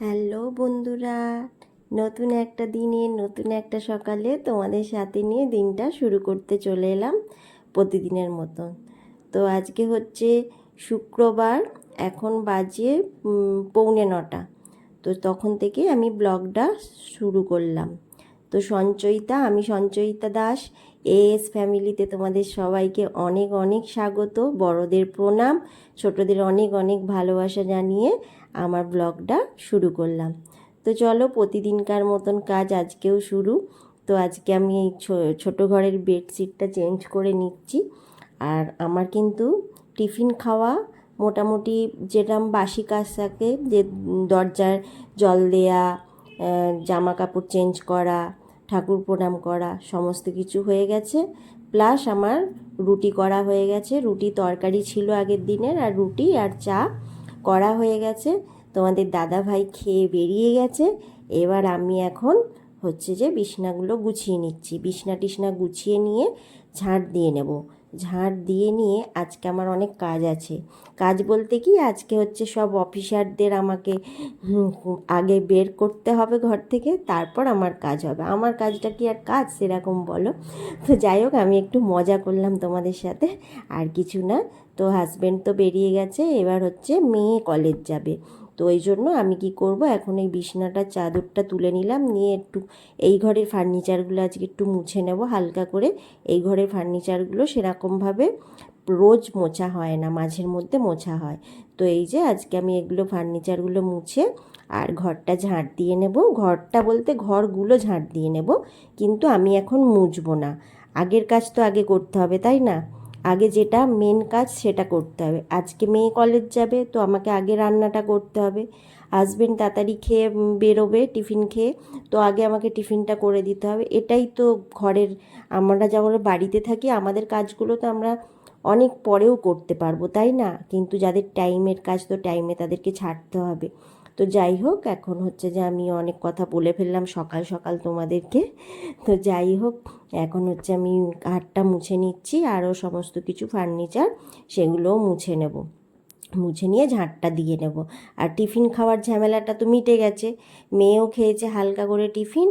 Hello বন্ধুরা, নতুন একটা দিনে, নতুন একটা সকালে তোমাদের সাথে নিয়ে দিনটা শুরু করতে চলে এলাম প্রতিদিনের মতন তো আজকে হচ্ছে শুক্রবার, এখন বাজে পৌনে নটা। তো তখন থেকে আমি ব্লগটা শুরু করলাম। তো সঞ্চয়িতা, আমি সঞ্চয়িতা দাস এস ফ্যামিলিতে তোমাদের সবাইকে অনেক অনেক স্বাগত। বড়দের প্রণাম, ছোটদের অনেক অনেক ভালোবাসা জানিয়ে আমার ব্লগটা শুরু করলাম। তো চলো প্রতিদিনকার মতন কাজ আজকেও শুরু। তো আজকে আমি এই ছোট ঘরের বেডশিটটা চেঞ্জ করে নিচ্ছি। আর আমার কিন্তু টিফিন খাওয়া মোটামুটি যেরকম বাসি কাজ থাকে, যে দরজার জল দেয়া জামা কাপড় চেঞ্জ করা, ঠাকুর প্রণাম করা, সমস্ত কিছু হয়ে গেছে। প্লাস আমার রুটি করা হয়ে গেছে। রুটি তরকারি ছিল আগের দিনের, আর রুটি আর চা করা হয়ে গেছে। তোমাদের দাদা ভাই খেয়ে বেরিয়ে গেছে। এবার আমি এখন হচ্ছে যে বিছনাগুলো গুছিয়ে নিচ্ছি। বিছনা টিছনা গুছিয়ে নিয়ে ঝাঁট দিয়ে নেব। ঝাঁট দিয়ে নিয়ে আজকে আমার অনেক কাজ আছে। কাজ বলতে কি, আজকে হচ্ছে সব অফিসারদের আমাকে আগে বের করতে হবে ঘর থেকে, তারপর আমার কাজ হবে। আমার কাজটা কি আর কাজ সেরকম বলো? তো যাই হোক, আমি একটু মজা করলাম তোমাদের সাথে, আর কিছু না। তো হাজব্যান্ড তো বেরিয়ে গেছে, এবার হচ্ছে মেয়ে কলেজ যাবে। তো এই জন্য আমি কি করব? এখন এই বিছনাটা চাদরটা তুলে নিলাম, নিয়ে একটু এই ঘরের ফার্নিচারগুলো আজকে একটু মুছে নেব হালকা করে। এই ঘরের ফার্নিচারগুলো সেরকমভাবে রোজ মোছা হয় না, মাঝের মধ্যে মোছা হয়। তো এই যে আজকে আমি এগুলো ফার্নিচারগুলো মুছে আর ঘরটা ঝাঁট দিয়ে নেব। ঘরটা বলতে ঘরগুলো ঝাঁট দিয়ে নেব, কিন্তু আমি এখন মুছবো না। আগের কাজ তো আগে করতে হবে, তাই না? আগে যেটা মেন কাজ সেটা করতে হবে। আজকে মেয়ে কলেজ যাবে, তো আমাকে আগে রান্নাটা করতে হবে। হাজবেন্ড তাড়াতাড়ি খেয়ে বেরোবে টিফিন খেয়ে, তো আগে আমাকে টিফিনটা করে দিতে হবে। এটাই তো ঘরের, আমরা যখন বাড়িতে থাকি, আমাদের কাজগুলো তো আমরা অনেক পরেও করতে পারব, তাই না? কিন্তু যাদের টাইমের কাজ, তো টাইমে তাদেরকে ছাড়তে হবে। তো যাই হোক, এখন হচ্ছে যে আমি অনেক কথা বলে ফেললাম সকাল সকাল তোমাদেরকে। তো যাই হোক, এখন হচ্ছে আমি ঘাটটা মুছে নিচ্ছি, আরও সমস্ত কিছু ফার্নিচার সেগুলোও মুছে নেব। মুছে নিয়ে ঝাঁটটা দিয়ে নেব। আর টিফিন খাওয়ার ঝামেলাটা তো মিটে গেছে। মেয়েও খেয়েছে হালকা করে টিফিন,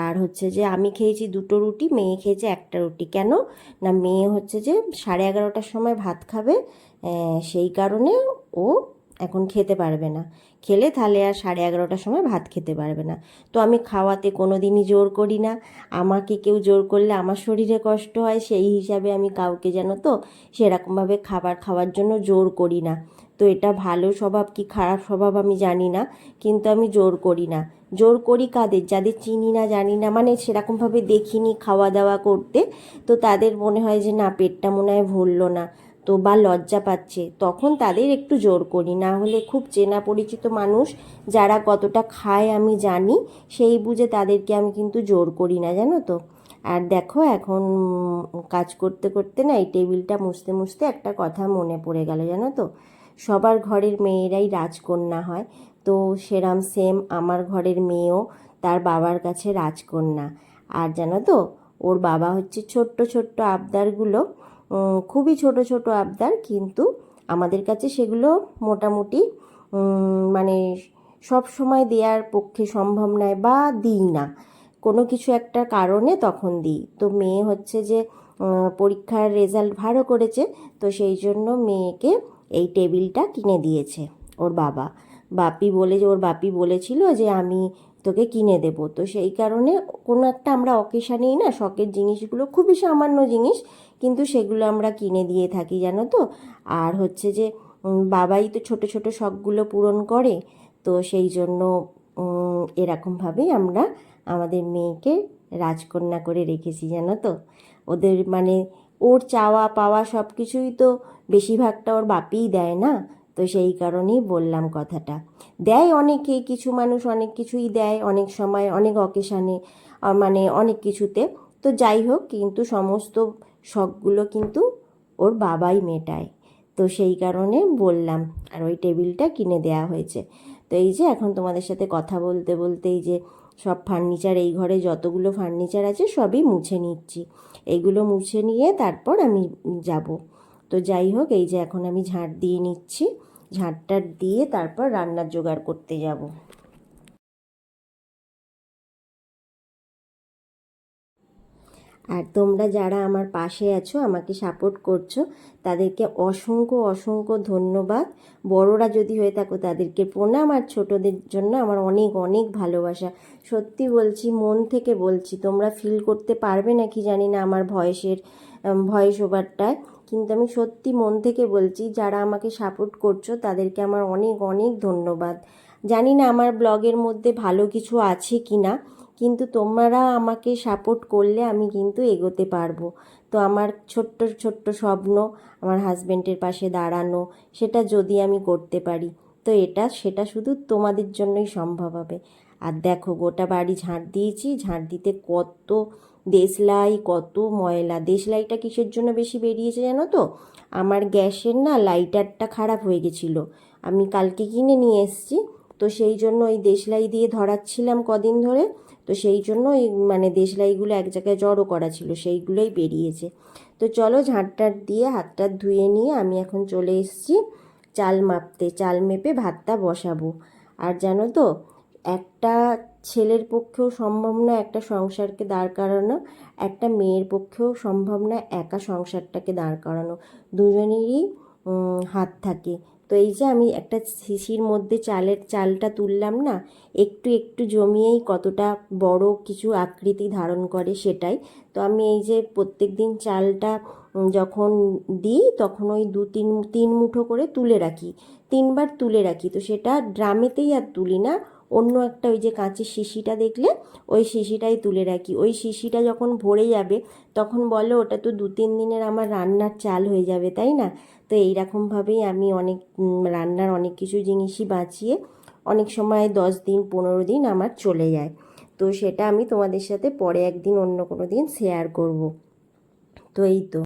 আর হচ্ছে যে আমি খেয়েছি দুটো রুটি, মেয়ে খেয়েছে একটা রুটি। কেন? না, মেয়ে হচ্ছে যে সাড়ে এগারোটার সময় ভাত খাবে সেই কারণে ও এখন খেতে পারবে না। খেলে তাহলে আর সাড়ে এগারোটার সময় ভাত খেতে পারবে না। তো আমি খাওয়াতে কোনো দিনই জোর করি না। আমাকে কেউ জোর করলে আমার শরীরে কষ্ট হয়, সেই হিসাবে আমি কাউকে যেন তো সেরকমভাবে খাবার খাওয়ার জন্য জোর করি না। তো এটা ভালো স্বভাব কি খারাপ স্বভাব আমি জানি না, কিন্তু আমি জোর করি না। জোর করি কাদের? যাদের চিনি না, জানি না। মানে সেরকমভাবে দেখিনি খাওয়া দাওয়া করতে। তো তাদের মনে হয় যে না, পেটটা মনে হয় ভরলো না। তো বা লজ্জা পাচ্ছে, তখন তাদের একটু জোর করি। না হলে খুব চেনা পরিচিত মানুষ যারা কতটা খায় আমি জানি, সেই বুঝে তাদেরকে আমি কিন্তু জোর করি না, জানো তো? আর দেখো এখন কাজ করতে করতে না এই টেবিলটা মুছতে মুছতে একটা কথা মনে পড়ে গেল, জানো তো? সবার ঘরের মেয়েরাই রাজকন্যা হয়, তো সেরাম সেম আমার ঘরের মেয়েও তার বাবার কাছে রাজকন্যা। আর জানো তো, ওর বাবা হচ্ছে ছোট্ট ছোট্ট আবদারগুলো খুবই ছোট ছোট আবদার, কিন্তু আমাদের কাছে সেগুলো মোটামুটি মানে সব সময় দেওয়ার পক্ষে সম্ভব নয় বা দিই না। কোনো কিছু একটা কারণে তখন দিই। তো মেয়ে হচ্ছে যে পরীক্ষার রেজাল্ট ভালো করেছে, তো সেই জন্য মেয়েকে এই টেবিলটা কিনে দিয়েছে ওর বাবা। বাপি বলে যে ওর বাপি বলেছিল যে, আমি তোকে কিনে দেব। তো সেই কারণে কোনো একটা আমরা অকেশানেই না শখের জিনিসগুলো, খুবই সামান্য জিনিস, কিন্তু সেগুলো আমরা কিনে দিয়ে থাকি, জানো তো? আর হচ্ছে যে বাবাই তো ছোট ছোট শখগুলো পূরণ করে, তো সেই জন্য এরকমভাবেই আমরা আমাদের মেয়েকে রাজকন্যা করে রেখেছি, জানো তো? ওদের মানে ওর চাওয়া পাওয়া সব কিছুই তো বেশিরভাগটা ওর বাপিই দেয় না? তো সেই কারণেই বললাম কথাটা। দেয় অনেকেই, কিছু মানুষ অনেক কিছুই দেয়, অনেক সময়, অনেক অকেশানে মানে অনেক কিছুতে। তো যাই হোক, কিন্তু সমস্ত শখগুলো কিন্তু ওর বাবাই মেটায়। তো সেই কারণে বললাম, আর ওই টেবিলটা কিনে দেয়া হয়েছে। তো এই যে এখন তোমাদের সাথে কথা বলতে বলতে এই যে সব ফার্নিচার এই ঘরে যতগুলো ফার্নিচার আছে সবই মুছে নিচ্ছি। এইগুলো মুছে নিয়ে তারপর আমি যাব। তো যাই হোক, এই যে এখন আমি ঝাঁট দিয়ে নিচ্ছি। ঝাঁটটা দিয়ে তারপর রান্নার জোগাড় করতে যাব। আর তোমরা যারা আমার পাশে আছো, আমাকে সাপোর্ট করছ, তাদেরকে অসংখ্য অসংখ্য ধন্যবাদ। বড়রা যদি হয়ে থাকো, তাদেরকে প্রণাম। আর ছোটদের জন্য আমার অনেক অনেক ভালোবাসা। সত্যি বলছি, মন থেকে বলছি, তোমরা ফিল করতে পারবে নাকি জানি না আমার ভয়েসের ভয়েস ওভারটায় কিন্তু আমি সত্যি মন থেকে বলছি, যারা আমাকে সাপোর্ট করছ, তাদেরকে আমার অনেক অনেক ধন্যবাদ। জানি না আমার ব্লগের মধ্যে ভালো কিছু আছে কি না কিন্তু তোমরা আমাকে সাপোর্ট করলে আমি কিন্তু এগোতে পারব। তো আমার ছোট্ট ছোট্ট স্বপ্ন, আমার হাজব্যান্ডের পাশে দাঁড়ানো, সেটা যদি আমি করতে পারি, তো এটা, সেটা শুধু তোমাদের জন্যই সম্ভব হবে। আর দেখো, গোটা বাড়ি ঝাঁট দিয়েছি, ঝাঁট দিতে কত দেশলাই, কত ময়লা। দেশলাইটা কিসের জন্য বেশি বেরিয়েছে জানো তো? আমার গ্যাসের না লাইটারটা খারাপ হয়ে গেছিল। আমি কালকে কিনে নিয়ে এসেছি। তো সেই জন্য ওই দেশলাই দিয়ে ধরাচ্ছিলাম কদিন ধরে। তো সেই জন্য ওই মানে দেশলাইগুলো এক জায়গায় জড়ো করা ছিল, সেইগুলোই বেরিয়েছে। তো চলো ঝাঁটটাট দিয়ে হাতটা ধুয়ে নিয়ে আমি এখন চলে এসেছি চাল মাপতে। চাল মেপে ভাতটা বসাবো। আর জানো তো, একটা ছেলের পক্ষেও সম্ভব না একটা সংসারকে দাঁড় করানো, একটা মেয়ের পক্ষেও সম্ভব না একা সংসারটাকে দাঁড় করানো। দুজনেরই হাত থাকে। তো এই যে আমি একটা শিশির মধ্যে চালের, চালটা তুললাম না, একটু একটু জমিয়েই কতটা বড় কিছু আকৃতি ধারণ করে সেটাই। তো আমি এই যে প্রত্যেক দিন চালটা যখন দিই, তখন ওই দু তিন তিন মুঠো করে তুলে রাখি। তিনবার তুলে রাখি। তো সেটা ড্রামেতেই আর তুলি না অন্য একটা ওই যে কাঁচের শিশিটা দেখলে, ওই শিশিটাই তুলে রাখি। ওই শিশিটা যখন ভরে যাবে, তখন বলো ওটা তো দু তিন দিনের আমার রান্নার চাল হয়ে যাবে, তাই না? তো এইরকমভাবেই আমি অনেক রান্নার অনেক কিছু জিনিসই বাঁচিয়ে অনেক সময় দশ দিন, পনেরো দিন আমার চলে যায়। তো সেটা আমি তোমাদের সাথে পরে একদিন অন্য কোনো দিন শেয়ার করব। তো এই তো।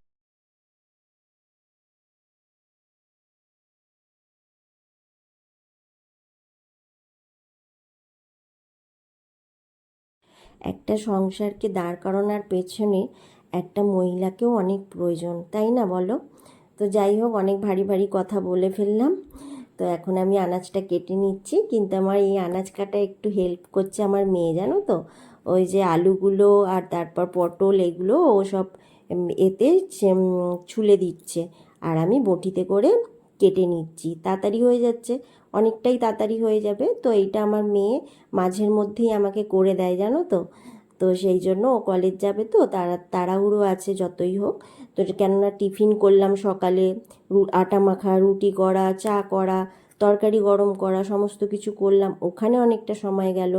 একটা সংসারকে দাঁড় করানোর পেছনে একটা মহিলাকেও অনেক প্রয়োজন, তাই না বলো? তো যাই হোক, অনেক ভারী ভারী কথা বলে ফেললাম। তো এখন আমি আনাজটা কেটে নিচ্ছি, কিন্তু আমার এই আনাজ কাটা একটু হেল্প করছে আমার মেয়ে, জানো তো? ওই যে আলুগুলো আর তারপর পটল এগুলো ও সব এতে ছুলে দিচ্ছে। আর আমি বটিতে করে কেটে নিচ্ছি, তাড়াতাড়ি হয়ে যাচ্ছে। অনেকটাই তাড়াতাড়ি হয়ে যাবে। তো এইটা আমার মেয়ে মাঝের মধ্যেই আমাকে করে দেয়, জানো তো? তো সেই জন্য ও কলেজ যাবে তো, তারা, তাড়াহুড়ো আছে যতই হোক। তো কেননা টিফিন করলাম সকালে আটা মাখা, রুটি করা, চা করা তরকারি গরম করা, সমস্ত কিছু করলাম। ওখানে অনেকটা সময় গেল।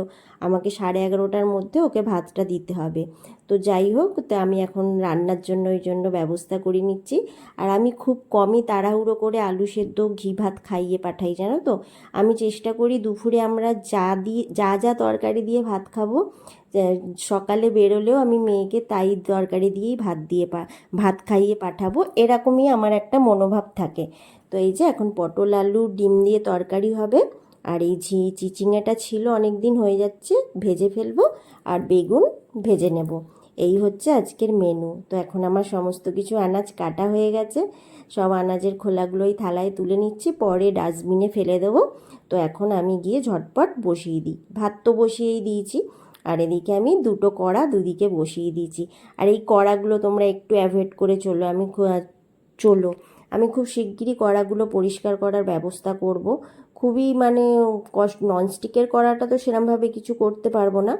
আমাকে সাড়ে এগারোটার মধ্যে ওকে ভাতটা দিতে হবে। তো যাই হোক, তো আমি এখন রান্নার জন্য ওই জন্য ব্যবস্থা করে নিচ্ছি। আর আমি খুব কমই তাড়াহুড়ো করে আলু সেদ্ধ, ঘি ভাত খাইয়ে পাঠাই, জানো তো? আমি চেষ্টা করি দুপুরে আমরা যা দিয়ে যা যা তরকারি দিয়ে ভাত খাব সকালে বেরোলেও আমি মেয়েকে তাই তরকারি দিয়েই ভাত দিয়ে পা, ভাত খাইয়ে পাঠাবো। এরকমই আমার একটা মনোভাব থাকে। তো এই যে এখন পটল, আলু, ডিম দিয়ে তরকারি হবে। আর এই ঝি, চিচিঙেটা ছিল অনেক দিন হয়ে যাচ্ছে, ভেজে ফেলব আর বেগুন ভেজে নেব। এই হচ্ছে আজকের মেনু তো এখন আমার সমস্ত কিছু আনাজ কাটা হয়ে গেছে। সব আনাজের খোলাগুলোই থালায় তুলে নিচ্ছি, পরে ডাস্টবিনে ফেলে দেবো। তো এখন আমি গিয়ে ঝটপট বসিয়ে দিই। ভাত তো বসিয়েই দিয়েছি। আর এদিকে আমি দুটো কড়া দুদিকে বসিয়ে দিয়েছি। আর এই কড়াগুলো তোমরা একটু অ্যাভয়েড করে চলো। আমি চলো। আমি খুব শিগগিরই কড়াগুলো পরিষ্কার করার ব্যবস্থা করব। খুবই মানে কষ্ট ননস্টিকের কড়াটা তো সেরমভাবে কিছু করতে পারব না।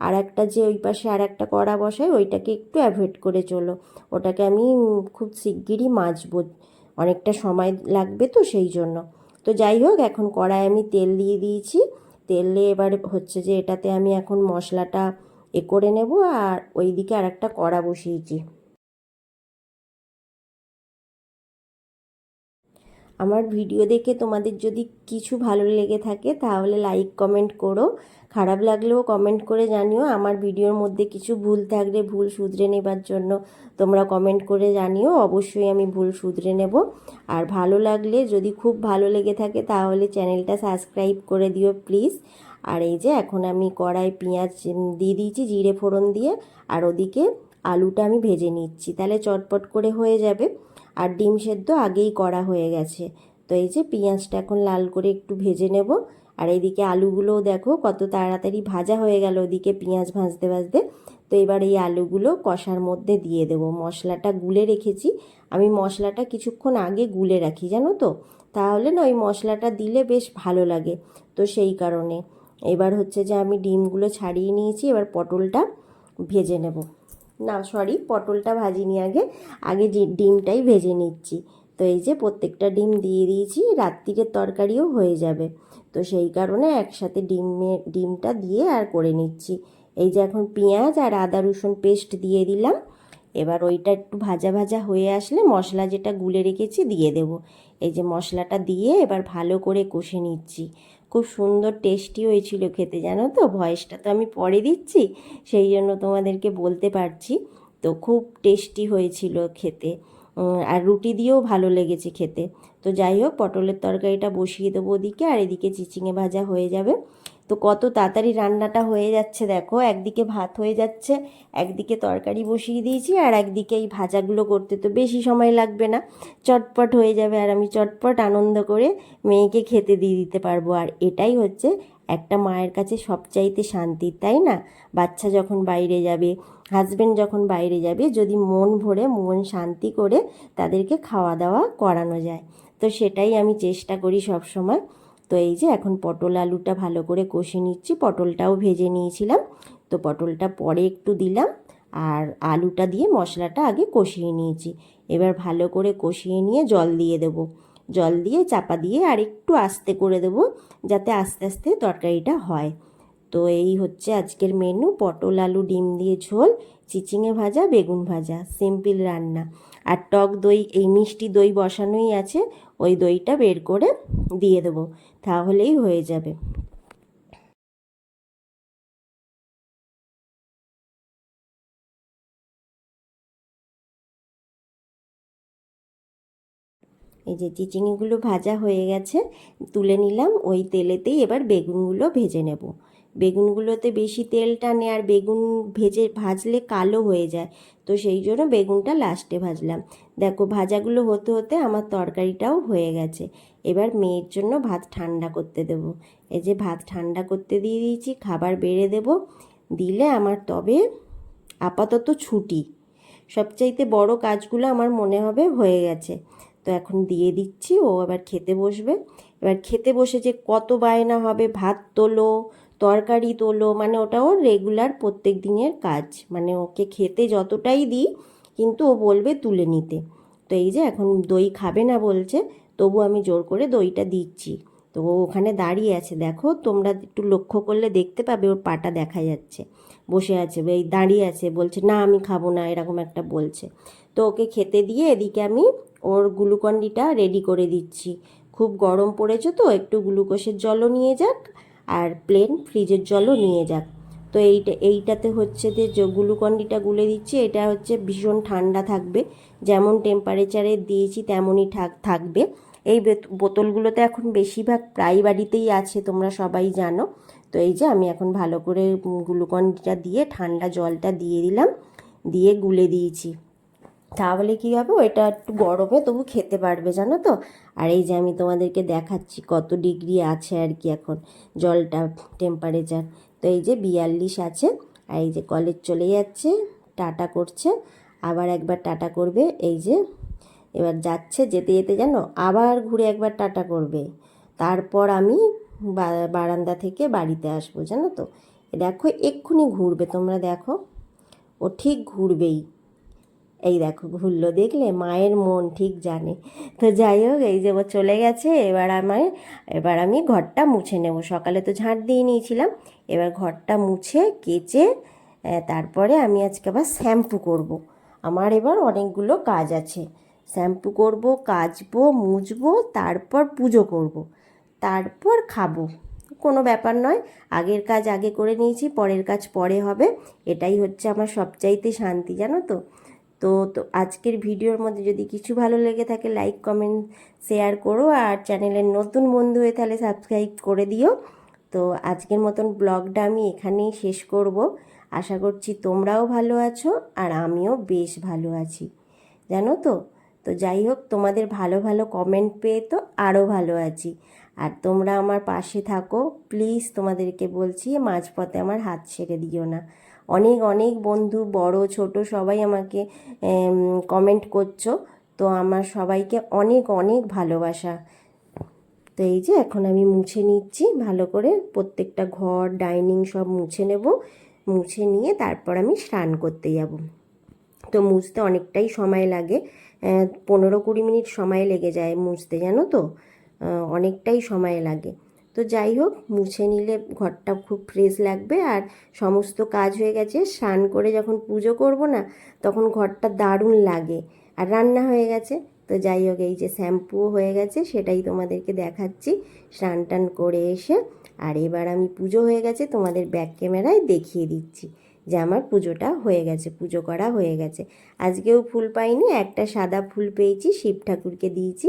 আর একটা যে ওই পাশে আর একটা কড়া বসায় ওইটাকে একটু অ্যাভয়েড করে চলো। ওটাকে আমি খুব শিগগিরই মাজবো। অনেকটা সময় লাগবে তো সেই জন্য। তো যাই হোক, এখন কড়ায় আমি তেল দিয়ে দিয়েছি। তেলে এবার হচ্ছে যে এটাতে আমি এখন মশলাটা এ করে নেব। আর ওইদিকে আর একটা কড়া বসিয়েছি। আমার ভিডিও দেখে তোমাদের যদি কিছু ভালো লেগে থাকে, তাহলে লাইক কমেন্ট করো। খারাপ লাগলেও কমেন্ট করে জানিও। আমার ভিডিওর মধ্যে কিছু ভুল থাকলে ভুল শুধরে নেবার জন্য তোমরা কমেন্ট করে জানিও। অবশ্যই আমি ভুল শুধরে নেব। আর ভালো লাগলে, যদি খুব ভালো লেগে থাকে, তাহলে চ্যানেলটা সাবস্ক্রাইব করে দিও প্লিজ আর এই যে, এখন আমি কড়াই পেঁয়াজ দিয়ে দিয়েছি জিরে ফোড়ন দিয়ে। আর ওদিকে আলুটা আমি ভেজে নিচ্ছি। তাহলে চটপট করে হয়ে যাবে। আর ডিম সেদ্ধ আগেই করা হয়ে গেছে। তো এই যে পেঁয়াজটা এখন লাল করে একটু ভেজে নেব। আর এইদিকে আলুগুলোও দেখো কত তাড়াতাড়ি ভাজা হয়ে গেল ওদিকে পেঁয়াজ ভাজতে ভাজতে। তো এবার এই আলুগুলো কষার মধ্যে দিয়ে দেবো। মশলাটা গুলে রেখেছি। আমি মশলাটা কিছুক্ষণ আগে গুলে রাখি, জানো তো? তাহলে না ওই মশলাটা দিলে বেশ ভালো লাগে। তো সেই কারণে। এবার হচ্ছে যে আমি ডিমগুলো ছাড়িয়ে নিয়েছি, এবার পটলটা ভেজে নেব। না সরি পটলটা ভাজিনি আগে। আগে যে ডিমটাই ভেজে নিচ্ছি। তো এই যে প্রত্যেকটা ডিম দিয়ে দিয়েছি রাত্রিরের তরকারিও হয়ে যাবে। তো সেই কারণে একসাথে ডিমের ডিমটা দিয়ে আর করে নিচ্ছি। এই যে এখন পেঁয়াজ আর আদা রসুন পেস্ট দিয়ে দিলাম। এবার ওইটা একটু ভাজা ভাজা হয়ে আসলে মশলা যেটা গুলে রেখেছি দিয়ে দেব। এই যে মশলাটা দিয়ে এবার ভালো করে কষে নিচ্ছি। খুব সুন্দর টেস্টি হয়েছিল খেতে, জানো তো? ভয়েসটা তো আমি পরে দিচ্ছি, সেই জন্য তোমাদেরকে বলতে পারছি। তো খুব টেস্টি হয়েছিল খেতে আর রুটি দিয়েও ভালো লেগেছে খেতে। তো যাই হোক, পটলের তরকারিটা বসিয়ে দেবো ওদিকে, আর এদিকে চিচিঙে ভাজা হয়ে যাবে। তো কত তাড়াতাড়ি রান্নাটা হয়ে যাচ্ছে দেখো। একদিকে ভাত হয়ে যাচ্ছে, একদিকে তরকারি বসিয়ে দিয়েছি আর একদিকে এই ভাজাগুলো করতে তো বেশি সময় লাগবে না। চটপট হয়ে যাবে আর আমি চটপট আনন্দ করে মেয়েকে খেতে দিয়ে দিতে পারব। আর এটাই হচ্ছে একটা মায়ের কাছে সবচাইতে শান্তি, তাই না? বাচ্চা যখন বাইরে যাবে হাজব্যান্ড যখন বাইরে যাবে, যদি মন ভরে, মন শান্তি করে তাদেরকে খাওয়া দাওয়া করানো যায়। তো সেটাই আমি চেষ্টা করি সব সময় তো এই যে এখন পটল আলুটা ভালো করে কষে নিচ্ছি। পটলটাও ভেজে নিয়েছিলাম। তো পটলটা পরে একটু দিলাম আর আলুটা দিয়ে মশলাটা আগে কষিয়ে নিয়েছি। এবার ভালো করে কষিয়ে নিয়ে জল দিয়ে দেবো। জল দিয়ে চাপা দিয়ে আর একটু আস্তে করে দেবো যাতে আস্তে আস্তে তরকারিটা হয়। তো এই হচ্ছে আজকের মেনু পটল আলু, ডিম দিয়ে ঝোল, চিচিঙে ভাজা, বেগুন ভাজা। সিম্পল রান্না। আর টক দই, এই মিষ্টি দই বসানোই আছে। ওই দইটা বের করে দিয়ে দেবো। তাহলেই হয়ে যাবে। এই যে চিচিঙিগুলো ভাজা হয়ে গেছে, তুলে নিলাম, ওই তেলেতেই এবার বেগুনগুলো ভেজে নেব। বেগুনগুলোতে বেশি তেল টানে আর বেগুন ভেজে ভাজলে কালো হয়ে যায়। তো সেই জন্য বেগুনটা লাস্টে ভাজলাম। দেখো ভাজাগুলো হতে হতে আমার তরকারিটাও হয়ে গেছে। এবার মেয়ের জন্য ভাত ঠান্ডা করতে দেবো। এই যে ভাত ঠান্ডা করতে দিয়ে দিয়েছি, খাবার বেড়ে দেব। দিলে আমার তবে আপাতত ছুটি। সবচাইতে বড় কাজগুলো আমার মনে হবে হয়ে গেছে। তো এখন দিয়ে দিচ্ছি, ও এবার খেতে বসবে। এবার খেতে বসে যে কত বায়না হবে, ভাত তোলো তরকারি তোলো মানে ওটা ওর রেগুলার প্রত্যেক দিনের কাজ। মানে ওকে খেতে যতটাই দিই, কিন্তু ও বলবে তুলে নিতে। তো এই যে এখন দই খাবে না বলছে, তবু আমি জোর করে দইটা দিচ্ছি। তো ও ওখানে দাঁড়িয়ে আছে। দেখো, তোমরা একটু লক্ষ্য করলে দেখতে পাবে ওর পাটা দেখা যাচ্ছে। বসে আছে, এই দাঁড়িয়ে আছে, বলছে, না, আমি খাব না, এরকম একটা বলছে। তো ওকে খেতে দিয়ে এদিকে আমি ওর গ্লুকন্ডিটা রেডি করে দিচ্ছি। খুব গরম পড়েছে তো, একটু গ্লুকোজের জলও নিয়ে যাক আর প্লেন ফ্রিজের জলও নিয়ে যাক। তো এইটা, এইটাতে হচ্ছে যে গ্লুকন্ডিটা গুলে দিচ্ছি, এটা হচ্ছে ভীষণ ঠান্ডা থাকবে। যেমন টেম্পারেচারে দিয়েছি, তেমনই থাক, থাকবে। এই বোত- বোতলগুলোতে এখন বেশিরভাগ প্রায় বাড়িতেই আছে, তোমরা সবাই জানো। তো এই যে, আমি এখন ভালো করে গ্লুকন্ডিটা দিয়ে ঠান্ডা জলটা দিয়ে দিলাম, দিয়ে গুলে দিয়েছি। তাহলে কী হবে? ওইটা একটু গরমে তবু খেতে পারবে, জানো তো? আর এই যে আমি তোমাদেরকে দেখাচ্ছি কত ডিগ্রি আছে আর কি এখন, জলটা টেম্পারেচার তো এই যে বিয়াল্লিশ আছে, আর এই যে কলেজ চলে যাচ্ছে, টাটা করছে। আবার একবার টাটা করবে, এই যে এবার যাচ্ছে যেতে যেতে, জানো? আবার ঘুরে একবার টাটা করবে। তারপর আমি বারান্দা থেকে বাড়িতে আসব, জানো তো? দেখো, এক্ষুনি ঘুরবে, তোমরা দেখো। ও ঠিক ঘুরবেই। এই দেখো, ঘুরলো, দেখলে মায়ের মন ঠিক জানে। তো যাই হোক, এই যে চলে গেছে, এবার আমার, এবার আমি ঘরটা মুছে নেব। সকালে তো ঝাঁট দিয়ে নিয়েছিলাম, এবার ঘরটা মুছে, কেচে তারপরে আমি আজকে আবার শ্যাম্পু করব। আমার এবার অনেকগুলো কাজ আছে। শ্যাম্পু করব, কাচবো, মুছবো, তারপর পুজো করব। তারপর খাব। কোনো ব্যাপার নয়, আগের কাজ আগে করে নিয়েছি, পরের কাজ পরে হবে। এটাই হচ্ছে আমার সবচাইতে শান্তি, জানো তো? তো তো আজকের ভিডিওর মধ্যে যদি কিছু ভালো লেগে থাকে লাইক কমেন্ট শেয়ার করো আর চ্যানেলের নতুন বন্ধু হয়ে তাহলে সাবস্ক্রাইব করে দিও। তো আজকের মতন ব্লগটা আমি এখানেই শেষ করব। আশা করছি তোমরাও ভালো আছো আর আমিও বেশ ভালো আছি। জানো তো? তো যাই হোক, তোমাদের ভালো ভালো কমেন্ট পেয়ে তো আরও ভালো আছি। আর তোমরা আমার পাশে থাকো। প্লিজ তোমাদেরকে বলছি, মাঝপথে আমার হাত ছেড়ে দিও না। অনেক অনেক বন্ধু, বড়, ছোট সবাই আমাকে কমেন্ট করছ। তো আমার সবাইকে অনেক অনেক ভালোবাসা। তো এই যে এখন আমি মুছে নিচ্ছি। ভালো করে প্রত্যেকটা ঘর ডাইনিং সব মুছে নেব। মুছে নিয়ে তারপর আমি স্নান করতে যাব। তো মুছতে অনেকটাই সময় লাগে। পনেরো কুড়ি মিনিট সময় লেগে যায় মুছতে, জানো তো? অনেকটাই সময় লাগে। তো যাই হোক, মুছে নিলে ঘরটা খুব ফ্রেশ লাগবে আর সমস্ত কাজ হয়ে গেছে। স্নান করে যখন পুজো করব না, তখন ঘরটা দারুণ লাগে আর রান্না হয়ে গেছে। তো যাই হোক, এই যে শ্যাম্পুও হয়ে গেছে, সেটাই তোমাদেরকে দেখাচ্ছি। স্নান টান করে এসে আর এবার আমি পুজো হয়ে গেছে, তোমাদের ব্যাক ক্যামেরায় দেখিয়ে দিচ্ছি যে আমার পুজোটা হয়ে গেছে, পুজো করা হয়ে গেছে। আজকেও ফুল পাইনি, একটা সাদা ফুল পেয়েছি, শিব ঠাকুরকে দিয়েছি।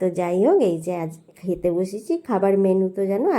তো যাই হোক, এই যে আজ খেতে বসেছি। খাবার মেনু তো যেন আজ